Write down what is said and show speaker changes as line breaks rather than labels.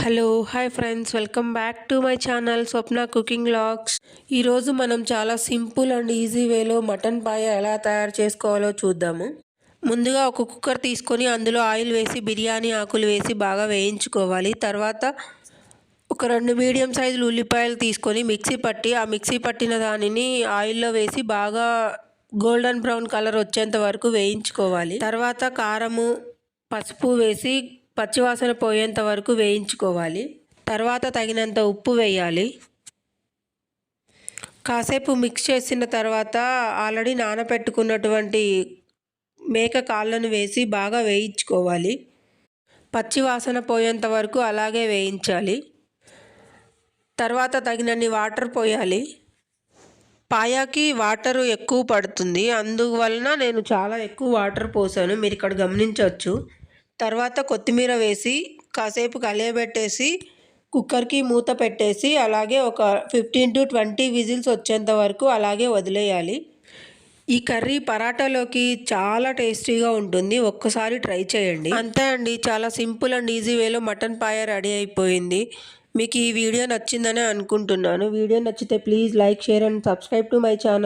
Hello hi friends. Welcome back to my channel Swapna cooking logs ఈరోజు మనం చాలా simple and easy వేలో mutton paya ఎలా తయారు చేసుకోవాలో చూద్దాము. ముందుగా ఒక కుక్కర్ తీసుకొని అందులో ఆయిల్ వేసి బిర్యానీ ఆకులు వేసి బాగా వేయించుకోవాలి. తర్వాత ఒక రెండు మీడియం సైజులు ఉల్లిపాయలు తీసుకొని మిక్సీ పట్టి ఆ మిక్సీ పట్టిన దానిని ఆయిల్లో వేసి బాగా గోల్డెన్ బ్రౌన్ కలర్ వచ్చేంత వరకు వేయించుకోవాలి. తర్వాత కారము పసుపు వేసి పచ్చివాసన పోయేంత వరకు వేయించుకోవాలి. తర్వాత తగినంత ఉప్పు వేయాలి. కాసేపు మిక్స్ చేసిన తర్వాత ఆల్రెడీ నానబెట్టుకున్నటువంటి మేక కాళ్ళను వేసి బాగా వేయించుకోవాలి. పచ్చి వాసన పోయేంత వరకు అలాగే వేయించాలి. తర్వాత తగినన్ని వాటర్ పోయాలి. పాయాకి వాటర్ ఎక్కువ పడుతుంది. అందువలన నేను చాలా ఎక్కువ వాటర్ పోసాను. మీరు ఇక్కడ గమనించవచ్చు. తర్వాత కొత్తిమీర వేసి కాసేపు కలియబెట్టేసి కుక్కర్కి మూత పెట్టేసి అలాగే ఒక ఫిఫ్టీన్ టు ట్వంటీ విజిల్స్ వచ్చేంత వరకు అలాగే వదిలేయాలి. ఈ కర్రీ పరాటాలోకి చాలా టేస్టీగా ఉంటుంది. ఒక్కసారి ట్రై చేయండి. అంతే అండి. చాలా సింపుల్ అండ్ ఈజీ వేలో మటన్ పాయ రెడీ అయిపోయింది. మీకు ఈ వీడియో నచ్చిందనే అనుకుంటున్నాను. వీడియో నచ్చితే please like share and subscribe to my channel.